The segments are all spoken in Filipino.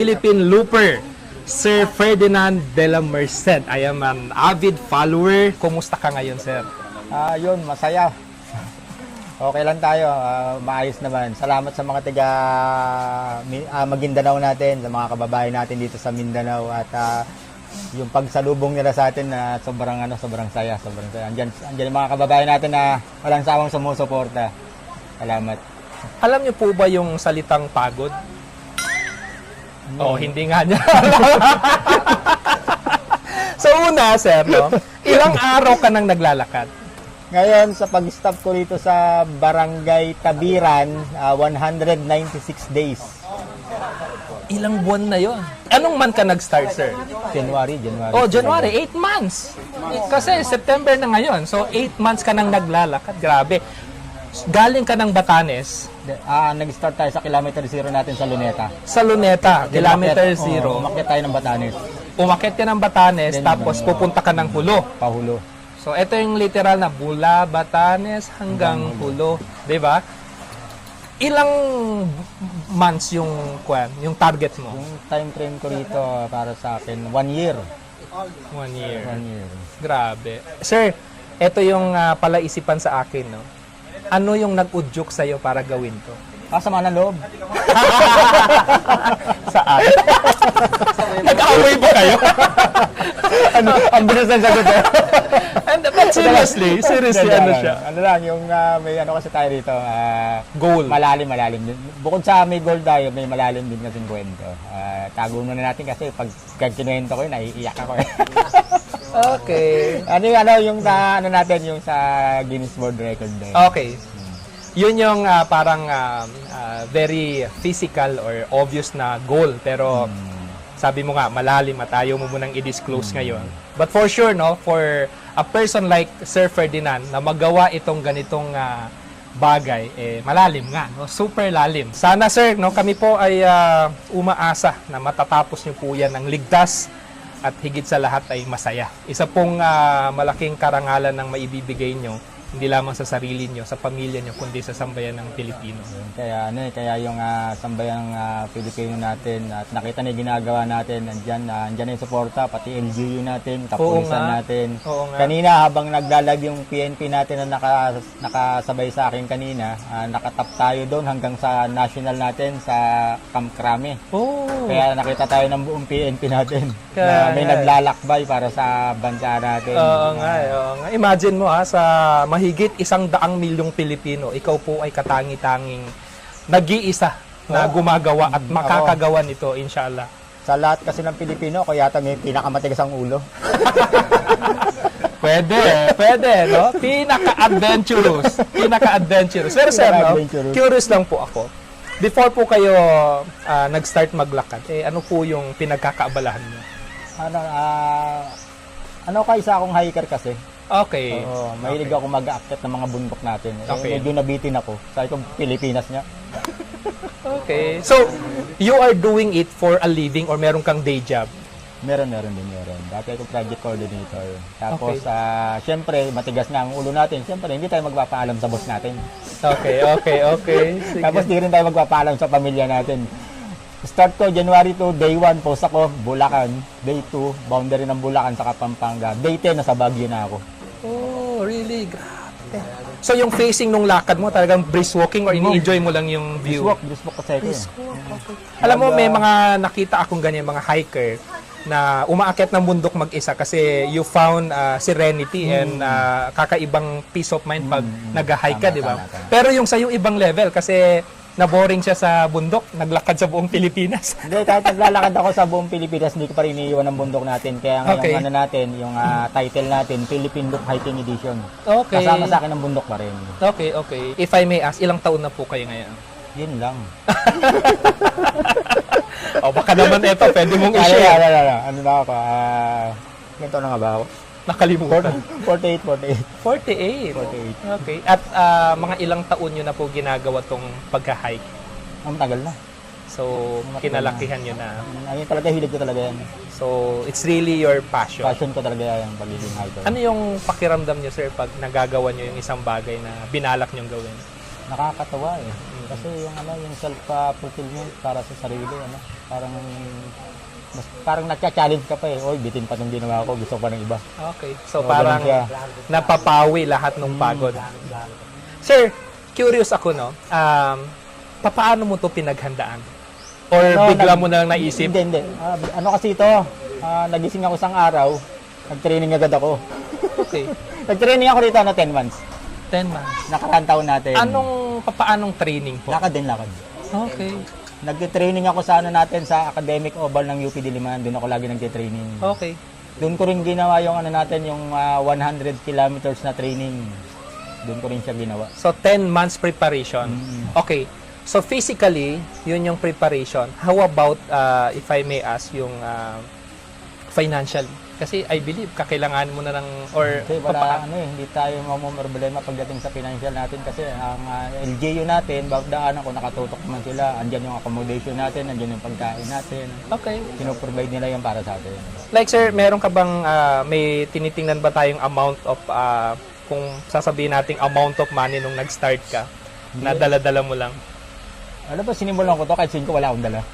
Philippine Looper, Sir Ferdinand de la Merced. I am an avid follower. Kumusta ka ngayon, sir? Ah, yun, masaya. Okay lang tayo, ah, maayos naman. Salamat sa mga taga Mi- ah, Maguindanao natin, sa mga kababayan natin dito sa Mindanao at ah, yung pagsalubong nila sa atin na sobrang ano, sobrang saya, sobrang saya. Andiyan, andiyan yung mga kababayan natin na walang sawang sumusuporta. Salamat. Alam niyo po ba yung salitang pagod? Oh, hindi nga niya. so una, sir, no? Ilang araw ka nang naglalakad? Ngayon, sa pag-stop ko dito sa Barangay Tabiran, ah, 196 days. Ilang buwan na yon? Anong month ka nag-start, sir? January, January. Oh, January, 8 months. Kasi September na ngayon. So, 8 months ka nang naglalakad. Grabe. Galing ka ng Batanes, Ah, nag-start tayo sa kilometer zero natin sa Luneta. sa Luneta, kilometer Umakyat- zero. umakyat tayo ng Batanes. Umakyat ka ng Batanes, Then, tapos ano, pupunta ka ng Hulo. Pahulo. So, ito yung literal na Bula, Batanes, hanggang Hulo. 'Di ba? Ilang months yung kwan, yung target mo? Yung time frame ko rito para sa akin, one year. One year. One year. Grabe. Sir, ito yung ah, palaisipan sa akin, no? Ano yung nag-udyok sa'yo para gawin to? Ah, sama ng loob. Saan? Nag-away ba kayo? ano, ang bilis ng sagot eh. And, but seriously, seriously, ano siya? Ano lang, yung ah, may ano kasi tayo dito, ah, Goal. malalim, malalim din. Bukod sa may goal tayo, may malalim din kasing kwento. Ah, tago muna natin kasi pag, pag kinuwento ko yun, naiiyak ako eh. Okay. ano yung ano, yung sa, ano natin, yung sa Guinness World Record din. Okay. Yun yung ah, parang ah, ah, very physical or obvious na goal. Pero sabi mo nga, malalim at ayaw mo munang i-disclose ngayon. But for sure, no, for a person like Sir Ferdinand na magawa itong ganitong ah, bagay, eh, malalim nga, no? super lalim. Sana sir, no, kami po ay ah, umaasa na matatapos niyo po yan ng ligtas at higit sa lahat ay masaya. Isa pong ah, malaking karangalan ng maibibigay nyo, hindi lamang sa sarili nyo, sa pamilya nyo, kundi sa sambayan ng Pilipino. Kaya ano eh, kaya yung ah, sambayang ah, Pilipino natin at nakita na yung ginagawa natin, andyan, uh, andyan na yung suporta, pati LGU natin, kapulisan natin. Oo nga. Kanina habang naglalag yung PNP natin na naka, nakasabay sa akin kanina, ah, nakatap tayo doon hanggang sa national natin sa Camp Crame. Oh, Kaya nakita tayo ng buong PNP natin Kaya na may nga. naglalakbay para sa bansa natin. Oo nga, eh, oo nga. Imagine mo ha, sa mahigit isang daang milyong Pilipino, ikaw po ay katangi-tanging nag-iisa na Oo. gumagawa at makakagawa nito, inshallah. Sa lahat kasi ng Pilipino, ako yata may pinakamatigas ang ulo. Pwede, pwede, no? Pinaka-adventurous. Pinaka-adventurous. Pero sir, no? Pinaka-adventurous. Curious lang po ako. Before po kayo ah, nag-start maglakad, eh, ano po yung pinagkakaabalahan niyo? Ano, ah, ano ka isa akong hiker kasi. Okay. Oo, mahilig ako mag-aakyat ng mga bundok natin. Eh, Okay. medyo nabitin ako. Sabi ko, Pilipinas niya. Okay. So, you are doing it for a living or meron kang day job? Meron, meron din, meron. Dati ako project coordinator. Tapos, Okay. ah, syempre, matigas na ang ulo natin. Syempre, hindi tayo magpapaalam sa boss natin. Okay, okay, okay. Sige. Tapos, di rin tayo magpapaalam sa pamilya natin. Start ko, January 2, day 1, post ako, Bulacan. Day 2, boundary ng Bulacan sa Pampanga. Day 10, nasa Baguio na ako. Oh, really? Grabe. So, yung facing nung lakad mo, talagang brisk walking or ini-enjoy mo lang yung view? Biswak, biswak kasi ako. eh. Alam mo, may mga nakita akong ganyan, mga hiker na umaakyat ng bundok mag-isa kasi you found uh, serenity and uh, kakaibang peace of mind pag nag-hike ka, di ba? Pero yung sa'yo ibang level kasi na-boring siya sa bundok, naglakad sa buong Pilipinas. Hindi, kahit naglalakad ako sa buong Pilipinas, hindi ko pa rin iniiwan ang bundok natin. Kaya ngayon, Okay. ano natin, yung ah, title natin, Philippine Loop Hiking Edition. Okay. Kasama sa akin ang bundok pa rin. Okay, okay. If I may ask, ilang taon na po kayo ngayon? Yun lang. O baka naman ito, pwede mong Ano, i-share. ano, ano, ano na ako, ganito na nga ba ako? Nakalimutan. 48, 48. 48. 48. Okay. At ah, mga ilang taon nyo na po ginagawa tong pagka-hike? Ang tagal na. So, Matagal kinalakihan nyo na. Ayun talaga, hilig ko talaga yan. So, it's really your passion. Passion ko talaga yung pagiging hiker. Ano yung pakiramdam nyo, sir, pag nagagawa nyo yung isang bagay na binalak nyong gawin? Nakakatawa eh. Mm. Kasi yung ano, yung self-fulfillment para sa sarili, ano, parang mas, parang nagcha-challenge ka pa eh. Oy, bitin pa tong ginawa ko, gusto ko pa ng iba. Okay. So Oo, parang ganun napapawi lahat ng pagod. Sir, curious ako no. Um, papaano mo to pinaghandaan? Or No, bigla nag- mo na lang naisip? Hindi, hindi. Ah, ano kasi ito, ah, nagising ako isang araw, nag-training agad ako. Okay. Nag-training ako rito, ano, 10 months. 10 months. Nakaraan taon natin. Anong papaanong training po? Lakad din, lakad. Okay. Nag-training ako sa ano natin sa academic oval ng UP Diliman. Doon ako lagi nag-training. Okay. Doon ko rin ginawa yung ano natin, yung ah, 100 kilometers na training. Doon ko rin siya ginawa. So 10 months preparation. Mm. Okay. So physically, yun yung preparation. How about uh, if I may ask yung uh, financial? Kasi I believe kakailangan mo na ng or Kasi wala, papaan- ano eh, hindi tayo mamumroblema pagdating sa financial natin kasi ang ah, LGU natin, bawat daanan ko nakatutok naman sila. Andyan yung accommodation natin, andyan yung pagkain natin. Okay. Pinoprovide nila yan para sa atin. Like sir, meron ka bang ah, may tinitingnan ba tayong amount of ah, kung sasabihin nating amount of money nung nag-start ka na dala-dala mo lang? Alam ba, sinimulan ko to kahit sin ko wala akong dala.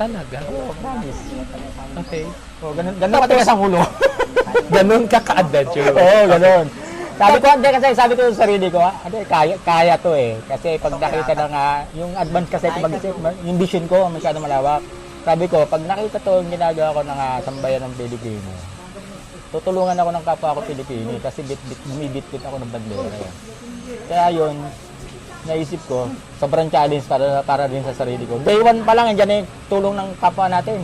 Talaga? Oo, promise. Okay. Oh, ganun, ganun katigas ang ulo. Ganun ka ka-adventure. Oo, ganun. Sabi ko, hindi kasi sabi ko sa sarili ko, ah, hindi, kaya, kaya to eh. Kasi pag nakita na nga, yung advance kasi, mag, yung vision ko, masyado malawak. Sabi ko, pag nakita to, yung ginagawa ko ng uh, sambayan ng Pilipino, tutulungan ako ng kapwa ko Pilipino eh, kasi bit-bit, bumibit-bit ako ng bandera. Kaya yun, naisip ko, sobrang challenge para, para rin sa sarili ko. Day one pa lang, andyan na yung tulong ng kapwa natin.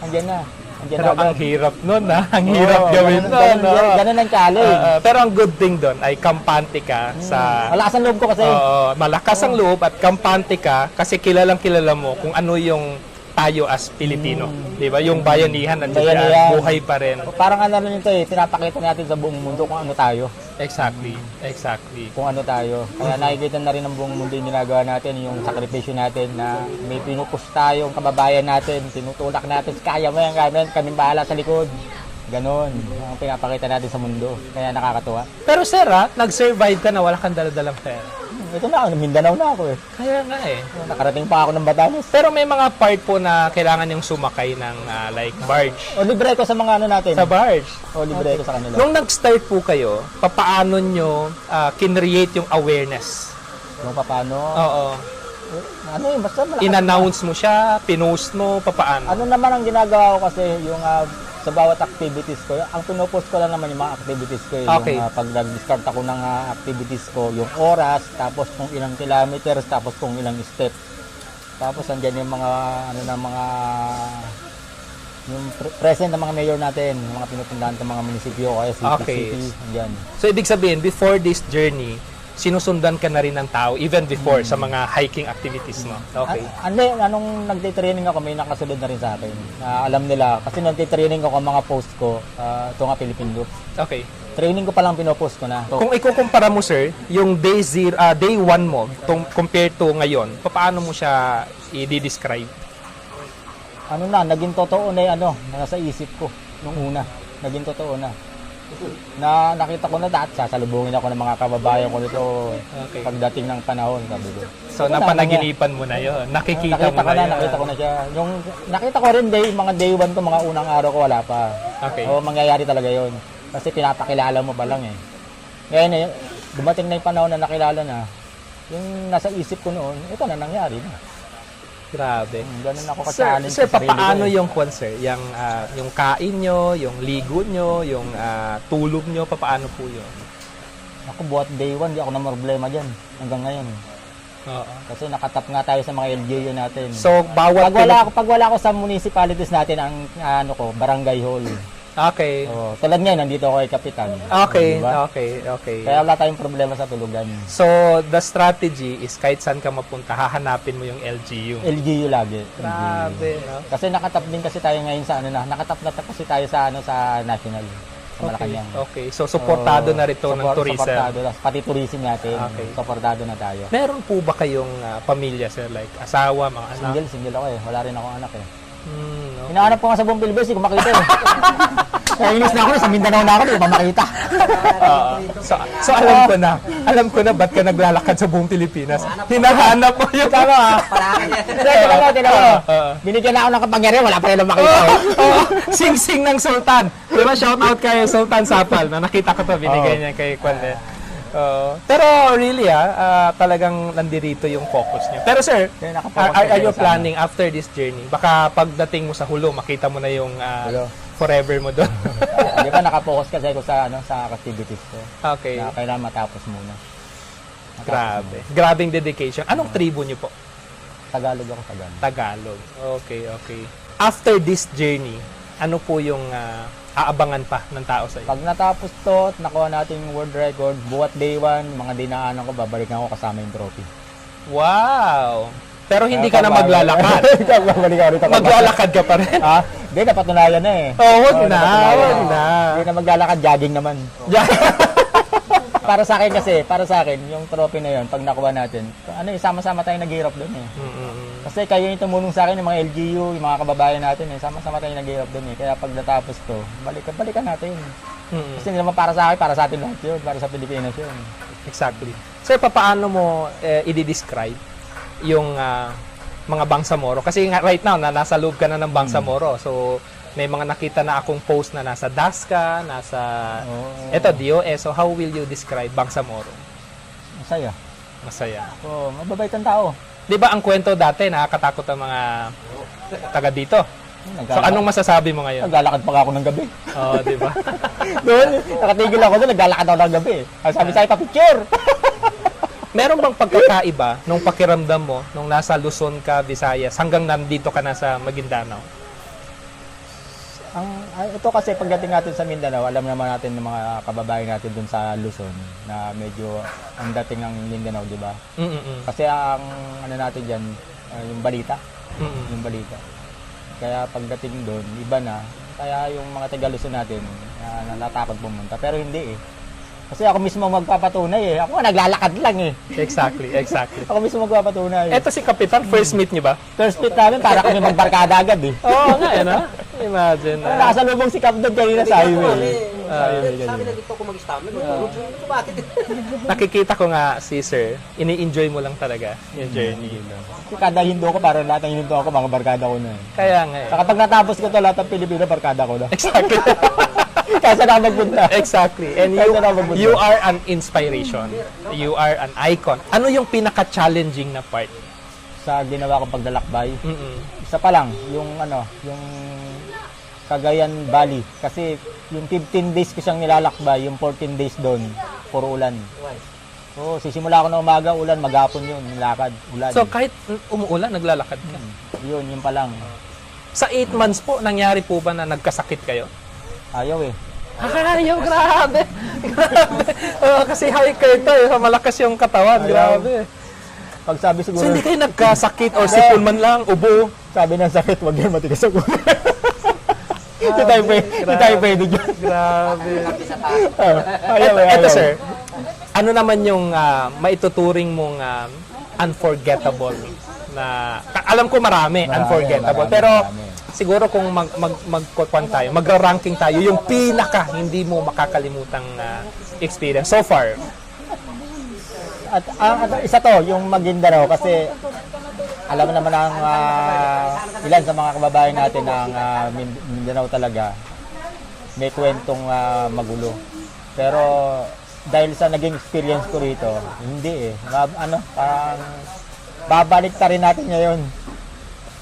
Andyan na. Andyan Pero na ang agad. hirap nun ha. Ang hirap Oo, gawin ganun, nun. ganun, no? ganun, ganun ang challenge. Ah, ah, pero ang good thing doon ay kampante ka sa Malakas ang loob ko kasi. Oo, malakas ang loob at kampante ka kasi kilalang kilala mo kung ano yung tayo as Pilipino. Di ba? Yung bayanihan nandiyan. Bayanihan. buhay pa rin. Parang ano rin ito eh, pinapakita natin sa buong mundo kung ano tayo. Exactly. Exactly. Kung ano tayo. Kaya nakikita na rin ng buong mundo yung ginagawa natin, yung sakripisyo natin na may pinupus tayong kababayan natin, tinutulak natin, kaya mo yan, kaya mo yan, kaming bahala sa likod. Ganon. Ang pinapakita natin sa mundo. Kaya nakakatuwa. Pero sir, ah, nag-survive ka na wala kang daladalang pera. Ito na, Mindanao na ako eh. Kaya nga eh. Nakarating pa ako ng Batanes. Pero may mga part po na kailangan yung sumakay ng ah, like barge. O libre ko sa mga ano natin. Sa barge. O libre ko sa kanila. Nung nag-start po kayo, papaano nyo ah, kinreate yung awareness? Kung paano. Oo. Ano eh, basta malakas. In-announce mo siya, pinost mo, papaano? Ano naman ang ginagawa ko kasi yung ah, sa bawat activities ko, ang pinopost ko lang naman yung mga activities ko. Okay. Yung, ah, pag nag-start ako ng ah, activities ko, yung oras, tapos kung ilang kilometers, tapos kung ilang step. Tapos andyan yung mga, ano na mga, yung pre- present ng mga mayor natin, yung mga pinupuntahan ng mga munisipyo, kaya city, Okay. city, andyan. So, ibig sabihin, before this journey, sinusundan ka na rin ng tao even before sa mga hiking activities mo. Okay. Ano, anong nagtitraining ako, may nakasunod na rin sa akin. Na alam nila, kasi nagtitraining ako ang mga post ko, ah, ito nga Philippine Group. Okay. Training ko pa lang pinopost ko na. Kung ikukumpara mo, sir, yung day zero, ah, day one mo, tung, compared to ngayon, paano mo siya i-describe? ano na, naging totoo na yung ano, na nasa isip ko nung una. Naging totoo na. Na nakita ko na dati, sasalubungin ako ng mga kababayan ko nito Okay. pagdating ng panahon, sabi ko. So, Wala, napanaginipan mo na yon Nakikita nakita mo ko na, na, yun. nakita ko na siya. Yung, nakita ko rin day, mga day one ko, mga unang araw ko, wala pa. Okay. Oo, mangyayari talaga yon Kasi pinapakilala mo pa lang eh. Ngayon eh, dumating na yung panahon na nakilala na, yung nasa isip ko noon, ito na nangyari na. Grabe. Hmm, Ganun ako Sir, ka-challenge sir sa sarili ko paano eh. yung kwan, sir? Yung, ah, yung kain nyo, yung ligo nyo, yung ah, tulog nyo, paano po yun? Ako buhat day one, di ako na problema dyan. Hanggang ngayon. Oo. Kasi nakatap nga tayo sa mga LGU natin. So, bawat... pag wala ako, pag wala ako sa municipalities natin, ang ano ko, barangay hall. Okay. Oh, tulad ngayon, nandito ako kay Kapitan. Okay, Diba? okay, okay. Kaya wala tayong problema sa tulugan. So, the strategy is kahit saan ka mapunta, hahanapin mo yung LGU. LGU lagi. Grabe, no? Kasi nakatap din kasi tayo ngayon sa ano na, nakatap na kasi tayo sa ano sa national. Sa Okay, okay. So, supportado Oo, na rito ng support- tourism. Supportado, na. pati tourism natin. Okay. Supportado na tayo. Meron po ba kayong ah, pamilya, sir? Like, asawa, mga anak? Single, single ako eh. Wala rin ako anak eh. Hmm, no? Hinahanap ko nga sa buong Pilipinas, hindi ko makita eh. Nainis na ako, sa Mindanao na ako, di ba makita? Oo. so, so alam ko na. Alam ko na ba't ka naglalakad sa buong Pilipinas. Hinahanap mo yung... Tama ah. Hindi, tinawa mo, tinawa mo. Oo. Binigyan na ako ng kapangyarihan, wala pa rin makita. Eh. Sing-sing ng Sultan. Di ba, shout out kay Sultan Sapal na nakita ko to, binigay Oo. niya kay Kwande. Oo. pero really ah, ah, talagang nandirito yung focus niya. Pero sir, are, are, are you sa ano. planning after this journey? Baka pagdating mo sa hulo, makita mo na yung ah, Hulo. forever mo doon. Di ba nakapokus kasi ako sa ano sa activities ko. okay. Na kailangan matapos muna. Matapos Grabe. Grabing dedication. Anong tribo niyo po? muna. Tagalog ako Tagalog. Tagalog. Okay, okay. After this journey, ano po yung ah, aabangan pa ng tao sa iyo? Pag natapos to, at nakuha natin yung world record, buwat day one, mga dinaanan ko, babalikan ko kasama yung trophy. Wow! Pero hindi ka na maglalakad. babalik ako rito. Maglalakad ka pa rin. Ha? Hindi, napatunayan na eh. Oh, wag Oo, na, wag na. Hindi na maglalakad, jogging naman. Para sa akin kasi, para sa akin, yung trophy na yun, pag nakuha natin, ano eh, sama-sama tayo naghihirap doon eh. Mm-mm. Kasi kayo yung tumulong sa akin, yung mga LGU, yung mga kababayan natin eh, sama-sama tayo naghihirap doon eh. Kaya pag natapos to, balikan, balikan natin. Mm-mm. Kasi hindi naman para sa akin, para sa atin lahat yun, para sa Pilipinas yun. Exactly. Sir, paano mo eh, i-describe yung ah, mga Bangsamoro? Kasi nga right now, na nasa loob ka na ng Bangsamoro. So, may mga nakita na akong post na nasa Daska, nasa... Oo. Eto, DOS. So, how will you describe Bangsamoro? Masaya. Masaya. Oo, mababait ang tao. Di ba ang kwento dati, nakakatakot ang mga taga dito? So, anong masasabi mo ngayon? Naglalakad pa ako ng gabi. Oo, di ba? doon, nakatigil ako doon, naglalakad ako ng gabi. Ang sabi sa'yo, pa-picture! Meron bang pagkakaiba nung pakiramdam mo nung nasa Luzon ka, Visayas, hanggang nandito ka na sa Maguindanao? Ang, ito kasi pagdating natin sa Mindanao, alam naman natin ng mga kababayan natin doon sa Luzon na medyo ang dating ng Mindanao, di ba? Mm-mm. Kasi ang ano natin diyan, yung balita, Mm-mm. yung balita. Kaya pagdating doon, iba na. Kaya yung mga taga Luzon natin, uh, natatakot pumunta. Pero hindi eh. Kasi ako mismo magpapatunay eh. Ako naglalakad lang eh. Exactly, exactly. Ako mismo magpapatunay. Eto si Kapitan, first meet niyo ba? First meet namin para kami magbarkada agad eh. Oo nga, yan ha? Imagine. Ano, ah. nakasalubong si Cap doon kanina sa highway. Ah, Sabi na dito ako mag-stammer. Ito ba? nakikita ko nga si Sir, ini-enjoy mo lang talaga yung journey. Kasi kada hindo ko, parang lahat ng hindo ako, mga barkada ko na eh. Kaya nga eh. Saka pag natapos ko to, lahat ng Pilipino, barkada ko na. Exactly. Kaya saan ako magpunta? exactly. And you, Kaya na magpunta. you are an inspiration. You are an icon. Ano yung pinaka-challenging na part? Sa ginawa kong paglalakbay, Mm-mm. isa pa lang, yung ano, yung Cagayan Valley. Kasi yung 15 days ko siyang nilalakbay, yung 14 days doon, puro ulan. Oo, sisimula ako ng umaga, ulan, maghapon yun, nilakad, ulan. So kahit umuulan, naglalakad ka. yun, yun pa lang. Sa 8 months po, nangyari po ba na nagkasakit kayo? Ayaw eh. Ayaw, grabe. grabe. Oo, kasi hiker to, eh. malakas yung katawan. Ayaw. Grabe. Pag sabi siguro, So hindi kayo nagkasakit or sipon man lang, ubo. sabi ng sakit, wag yan matigas ako. Hindi tayo pwede, hindi tayo pwede dyan. Grabe. Ah, eh, ayaw. eto sir, ano naman yung ah, maituturing mong ah, unforgettable na ka- alam ko marami, Marami, unforgettable marami, pero marami. siguro kung mag mag magkukuan tayo magra-ranking tayo yung pinaka hindi mo makakalimutang ah, experience so far At ang at isa to, yung Maguindanao kasi alam naman ang ah, ilan sa mga kababayan natin ng ah, Min- Mindanao talaga may kwentong ah, magulo. Pero dahil sa naging experience ko rito, hindi eh. Ma- ano, parang babalik ta rin natin ngayon.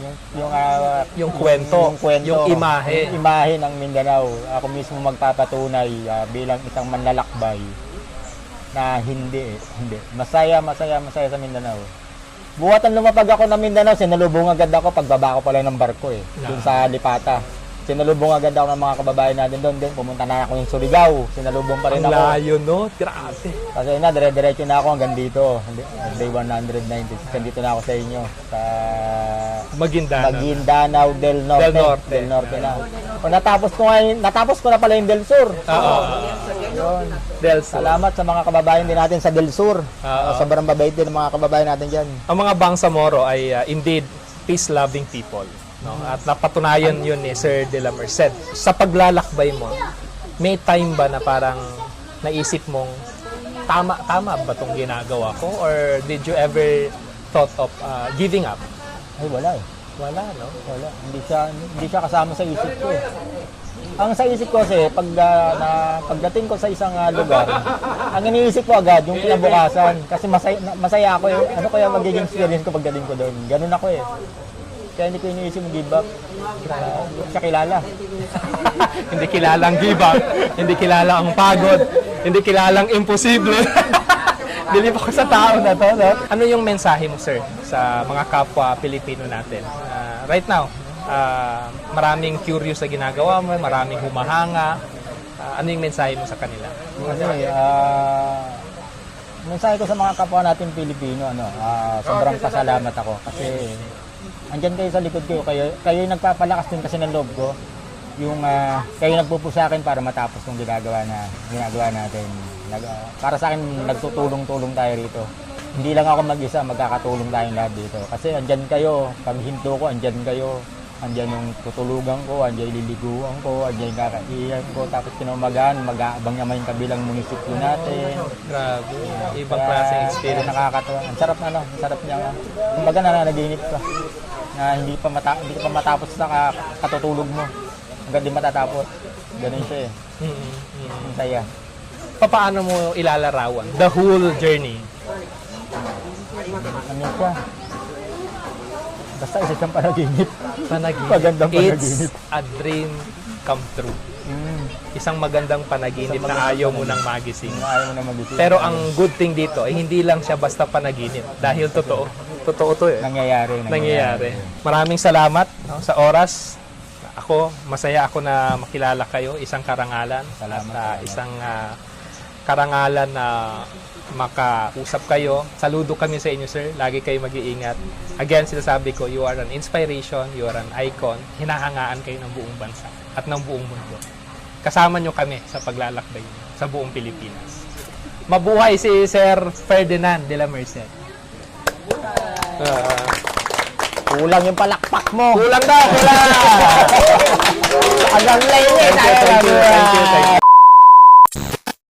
Yung yung ah, Yung kwento, yung, kwento, yung imahe. yung imahe ng Mindanao. Ako mismo magpapatunay ah, bilang isang manlalakbay na hindi eh, hindi. Masaya, masaya, masaya sa Mindanao. Buwatan lumapag ako ng Mindanao, sinalubong agad ako pagbaba ko pala ng barko eh. Doon sa Lipata. Sinalubong agad ako ng mga kababayan natin doon din. Pumunta na ako yung Surigao. Sinalubong pa rin ang ako. layo no grabe Kasi na, dire-diretso na ako hanggang dito. Day 196. Hanggang dito na ako sa inyo. Sa Maguindanao Maguindanao del Norte. Del Norte. Del Norte na. O, natapos ko ngayon, natapos ko na pala yung Del Sur. oo Yun. Del Sur. Salamat sa mga kababayan din natin sa Del Sur. Oo. Sobrang babait din ng mga kababayan natin dyan. ang mga Bangsamoro ay uh, indeed peace-loving people. No? At napatunayan yun ni Sir De La Merced. Sa paglalakbay mo, may time ba na parang naisip mong tama tama ba tong ginagawa ko or did you ever thought of uh, giving up? Ay, wala eh. Wala, no? Wala. Hindi siya, hindi siya kasama sa isip ko eh. Ang sa isip ko kasi, pag, ah, na, pagdating ko sa isang ah, lugar, ang iniisip ko agad, yung kinabukasan. Kasi masaya, masaya ako eh. Ano kaya magiging experience ko pagdating ko doon? Ganun ako eh. Kaya hindi ko iniisip yung give up. Uh, hindi siya kilala. hindi kilalang give up, hindi kilala ang pagod, hindi kilalang imposible. Believe ako sa tao na to. No? Ano yung mensahe mo, sir, sa mga kapwa Pilipino natin? Ah, right now, ah, maraming curious sa ginagawa mo, maraming humahanga. Ah, ano yung mensahe mo sa kanila? Eh, ah, mensahe ko sa mga kapwa natin Pilipino, ano, ah, sobrang pasalamat ako kasi andyan kayo sa likod ko, kayo, kayo yung nagpapalakas din kasi ng loob ko. Yung ah, kayo nagpupo sa akin para matapos yung ginagawa na ginagawa natin. Nag, ah, para sa akin nagtutulong-tulong tayo rito. Hindi lang ako mag-isa, magkakatulong tayong lahat dito. Kasi andyan kayo, pag hinto ko, andyan kayo. Andyan yung tutulugan ko, andyan yung liliguan ko, andyan yung kakaiyan ko. Tapos kinaumagaan, mag-aabang naman yung kabilang munisipyo natin. Grabe, ibang Kaya, klaseng experience. kaya nakakatuwa. Ang sarap na, no? Ang sarap niya. Kumbaga nananaginip ka. Na hindi pa mata hindi pa matapos sa ka- katutulog mo. Hanggang di matatapos. Ganun siya eh. Mm, mm, mm. Ang saya. Paano mo ilalarawan the whole journey? Ano siya? Basta isa siyang panaginip. Panaginip. Magandang It's panaginip. a dream come true. Mm. Isang magandang panaginip na ayaw mo nang magising. Kung ayaw mo na magising. Pero ang good thing dito ay hindi lang siya basta panaginip dahil totoo. Totoo to eh. nangyayari, Nangyayari. Maraming salamat no, sa oras. Ako, masaya ako na makilala kayo, isang karangalan Salamat, at salamat. isang ah, karangalan na makausap kayo. Saludo kami sa inyo, sir. Lagi kayo mag-iingat. Again, sinasabi ko, you are an inspiration, you are an icon. Hinahangaan kayo ng buong bansa at ng buong mundo. Kasama nyo kami sa paglalakbay nyo sa buong Pilipinas. Mabuhay si Sir Ferdinand de la Merced. Uh, kulang yung palakpak mo. Kulang daw, kulang! Hanggang late, eh, thank you, thank you, thank you.